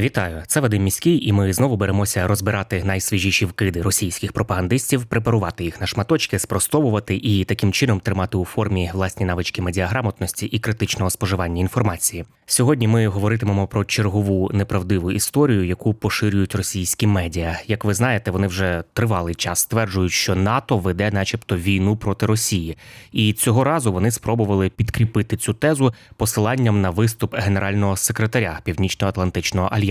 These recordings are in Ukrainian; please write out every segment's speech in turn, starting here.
Вітаю, це Вадим Міський, і ми знову беремося розбирати найсвіжіші вкиди російських пропагандистів, препарувати їх на шматочки, спростовувати і таким чином тримати у формі власні навички медіаграмотності і критичного споживання інформації. Сьогодні ми говоритимемо про чергову неправдиву історію, яку поширюють російські медіа. Як ви знаєте, вони вже тривалий час стверджують, що НАТО веде, начебто, війну проти Росії, і цього разу вони спробували підкріпити цю тезу посиланням на виступ генерального секретаря Північно-Атлантичного альянсу.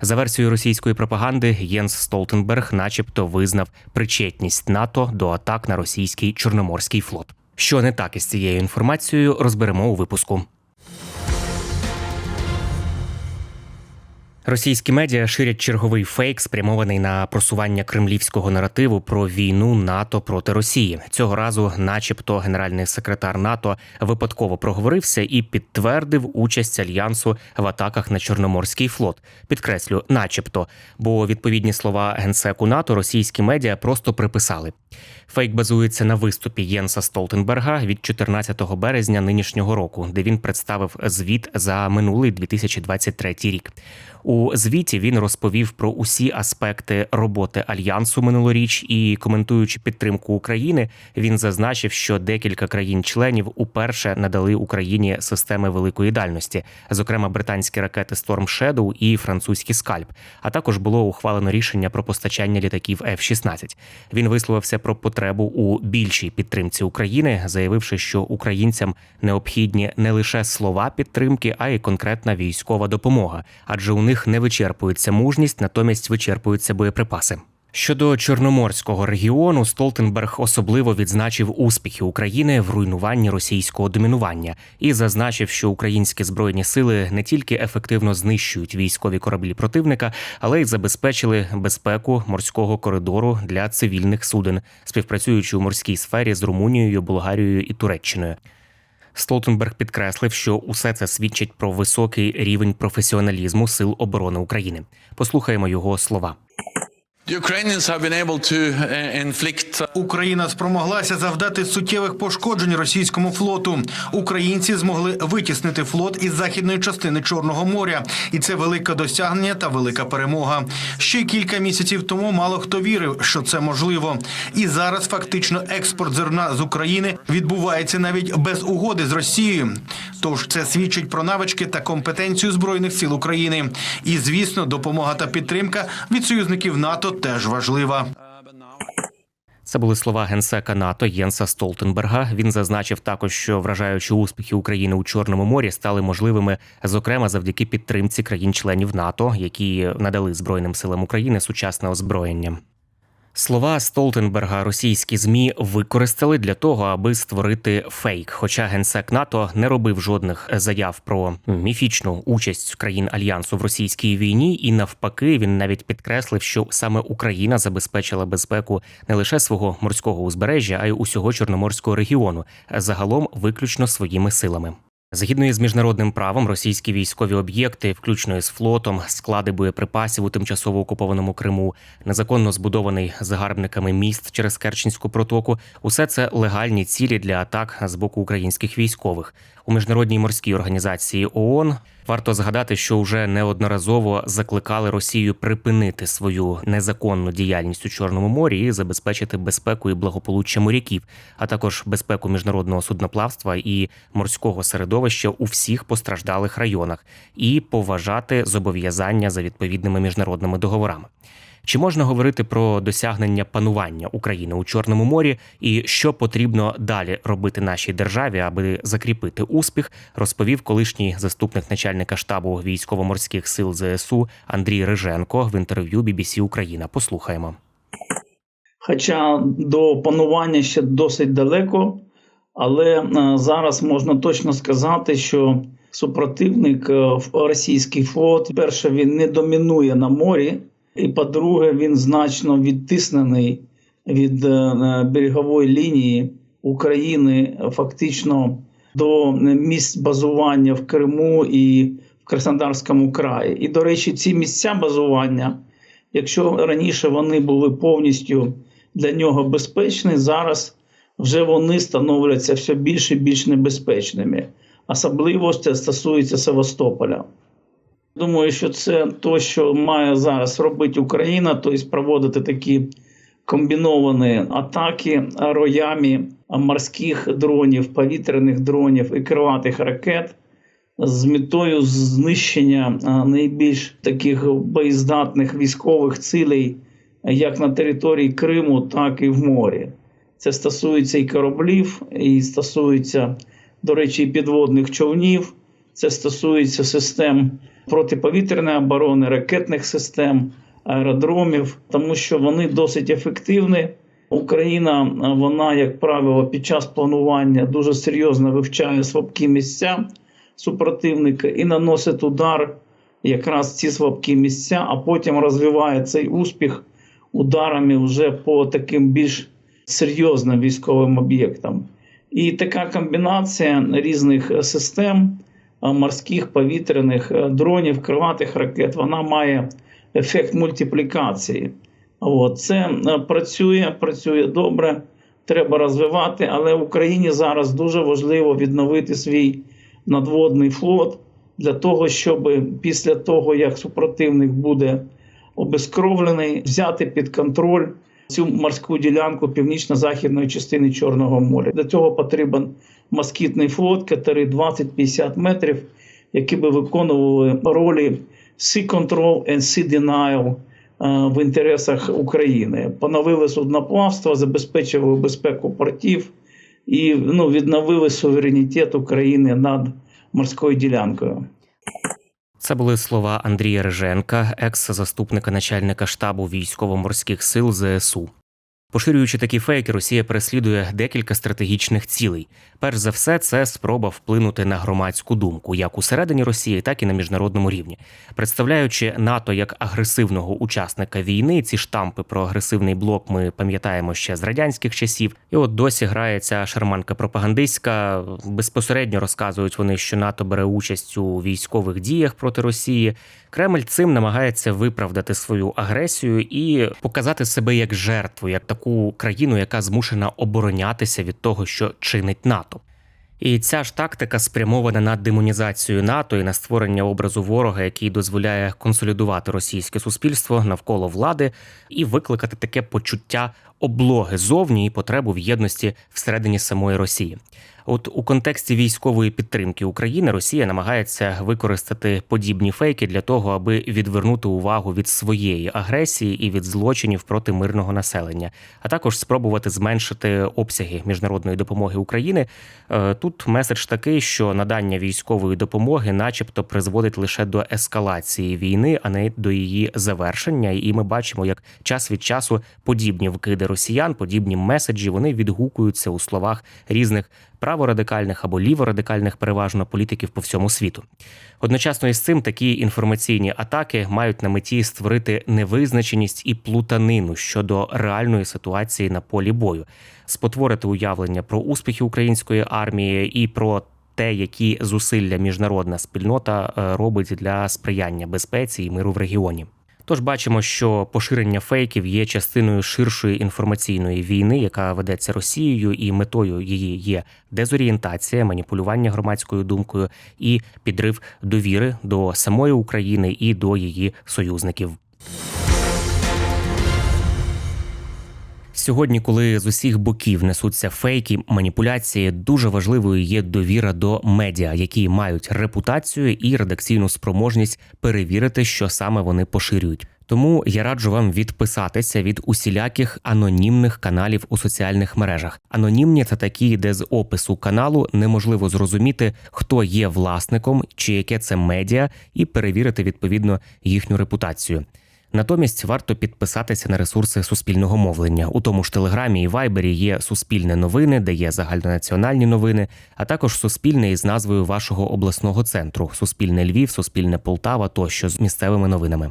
За версією російської пропаганди, Єнс Столтенберг, начебто, визнав причетність НАТО до атак на російський чорноморський флот. Що не так із цією інформацією, розберемо у випуску. Російські медіа ширять черговий фейк, спрямований на просування кремлівського наративу про війну НАТО проти Росії. Цього разу, начебто, генеральний секретар НАТО випадково проговорився і підтвердив участь альянсу в атаках на Чорноморський флот. Підкреслю, начебто, бо відповідні слова генсеку НАТО російські медіа просто приписали. Фейк базується на виступі Єнса Столтенберга від 14 березня нинішнього року, де він представив звіт за минулий 2023 рік. У звіті він розповів про усі аспекти роботи альянсу минулоріч і коментуючи підтримку України, він зазначив, що декілька країн-членів уперше надали Україні системи великої дальності, зокрема британські ракети Storm Shadow і французький скальп. А також було ухвалено рішення про постачання літаків F-16. Він висловився про потребу у більшій підтримці України, заявивши, що українцям необхідні не лише слова підтримки, а й конкретна військова допомога, адже у них не вичерпується мужність, натомість вичерпуються боєприпаси. Щодо чорноморського регіону, Столтенберг особливо відзначив успіхи України в руйнуванні російського домінування і зазначив, що українські збройні сили не тільки ефективно знищують військові кораблі противника, але й забезпечили безпеку морського коридору для цивільних суден, співпрацюючи у морській сфері з Румунією, Болгарією і Туреччиною. Столтенберг підкреслив, що усе це свідчить про високий рівень професіоналізму сил оборони України. Послухаємо його слова. Україна спромоглася завдати суттєвих пошкоджень російському флоту. Українці змогли витіснити флот із західної частини Чорного моря, і це велике досягнення та велика перемога. Ще кілька місяців тому мало хто вірив, що це можливо. І зараз фактично експорт зерна з України відбувається навіть без угоди з Росією. Тож це свідчить про навички та компетенцію збройних сил України. І звісно, допомога та підтримка від союзників НАТО теж важлива. Це були слова генсека НАТО Єнса Столтенберга. Він зазначив також, що вражаючі успіхи України у Чорному морі стали можливими, зокрема завдяки підтримці країн-членів НАТО, які надали Збройним силам України сучасне озброєння. Слова Столтенберга російські змі використали для того, аби створити фейк. Хоча генсек НАТО не робив жодних заяв про міфічну участь країн альянсу в російській війні, і навпаки, він навіть підкреслив, що саме Україна забезпечила безпеку не лише свого морського узбережжя, а й усього чорноморського регіону, загалом виключно своїми силами. Згідно із міжнародним правом, російські військові об'єкти, включно із флотом, склади боєприпасів у тимчасово окупованому Криму, незаконно збудований загарбниками міст через Керченську протоку, усе це легальні цілі для атак з боку українських військових. У міжнародній морській організації ООН варто згадати, що вже неодноразово закликали Росію припинити свою незаконну діяльність у Чорному морі і забезпечити безпеку і благополуччя моряків, а також безпеку міжнародного судноплавства і морського середовища у всіх постраждалих районах, і поважати зобов'язання за відповідними міжнародними договорами. Чи можна говорити про досягнення панування України у Чорному морі, і що потрібно далі робити нашій державі, аби закріпити успіх, розповів колишній заступник начальника штабу військово-морських сил ЗСУ Андрій Риженко в інтерв'ю BBC Україна. Послухаємо. Хоча до панування ще досить далеко, але е, зараз можна точно сказати, що супротивник е, російський флот. Перше, він не домінує на морі, і по-друге, він значно відтиснений від е, е, берегової лінії України е, фактично до місць базування в Криму і в Краснодарському краї. І, до речі, ці місця базування, якщо раніше вони були повністю для нього безпечні, зараз вже вони становляться все більш і більш небезпечними. Особливо це стосується Севастополя. Думаю, що це те, що має зараз робити Україна, тобто проводити такі комбіновані атаки роями морських дронів, повітряних дронів і крилатих ракет з метою знищення найбільш таких боєздатних військових цілей як на території Криму, так і в морі. Це стосується і кораблів, і стосується, до речі, і підводних човнів. Це стосується систем протиповітряної оборони, ракетних систем, аеродромів, тому що вони досить ефективні. Україна, вона, як правило, під час планування дуже серйозно вивчає слабкі місця супротивника і наносить удар якраз ці слабкі місця, а потім розвиває цей успіх ударами вже по таким більш серйозним військовим об'єктам. І така комбінація різних е, систем е, морських, повітряних е, дронів, крилатих ракет, вона має ефект мультиплікації. От. Це е, працює, працює добре, треба розвивати, але Україні зараз дуже важливо відновити свій надводний флот для того, щоб після того, як супротивник буде обезкровлений, взяти під контроль цю морську ділянку північно-західної частини Чорного моря. Для цього потрібен москітний флот, який 20-50 метрів, які би виконували ролі Sea Control and Sea Denial е, в інтересах України. Поновили судноплавство, забезпечили безпеку портів і ну, відновили суверенітет України над морською ділянкою. Це були слова Андрія Риженка, екс-заступника начальника штабу військово-морських сил ЗСУ. Поширюючи такі фейки, Росія переслідує декілька стратегічних цілей. Перш за все, це спроба вплинути на громадську думку як усередині Росії, так і на міжнародному рівні. Представляючи НАТО як агресивного учасника війни, ці штампи про агресивний блок ми пам'ятаємо ще з радянських часів. І от досі грає ця шарманка пропагандистська. Безпосередньо розказують вони, що НАТО бере участь у військових діях проти Росії. Кремль цим намагається виправдати свою агресію і показати себе як жертву, як таку країну, яка змушена оборонятися від того, що чинить НАТО. І ця ж тактика спрямована на демонізацію НАТО і на створення образу ворога, який дозволяє консолідувати російське суспільство навколо влади і викликати таке почуття облоги зовні і потребу в єдності всередині самої Росії. От у контексті військової підтримки України Росія намагається використати подібні фейки для того, аби відвернути увагу від своєї агресії і від злочинів проти мирного населення, а також спробувати зменшити обсяги міжнародної допомоги України. Е, Тут меседж такий, що надання військової допомоги, начебто, призводить лише до ескалації війни, а не до її завершення. І ми бачимо, як час від часу подібні вкиди росіян, подібні меседжі вони відгукуються у словах різних праворадикальних або ліворадикальних переважно політиків по всьому світу. Одночасно із цим такі інформаційні атаки мають на меті створити невизначеність і плутанину щодо реальної ситуації на полі бою, спотворити уявлення про успіхи української армії і про те, які зусилля міжнародна спільнота е, робить для сприяння безпеці і миру в регіоні. Тож бачимо, що поширення фейків є частиною ширшої інформаційної війни, яка ведеться Росією, і метою її є дезорієнтація, маніпулювання громадською думкою і підрив довіри до самої України і до її союзників. Сьогодні, коли з усіх боків несуться фейки, маніпуляції, дуже важливою є довіра до медіа, які мають репутацію і редакційну спроможність перевірити, що саме вони поширюють. Тому я раджу вам відписатися від усіляких анонімних каналів у соціальних мережах. Анонімні це такі, де з опису каналу неможливо зрозуміти, хто є власником чи яке це медіа, і перевірити відповідно їхню репутацію. Натомість варто підписатися на ресурси суспільного мовлення. У тому ж телеграмі і вайбері є суспільне новини, де є загальнонаціональні новини, а також суспільне із назвою вашого обласного центру Суспільне Львів, Суспільне Полтава тощо з місцевими новинами.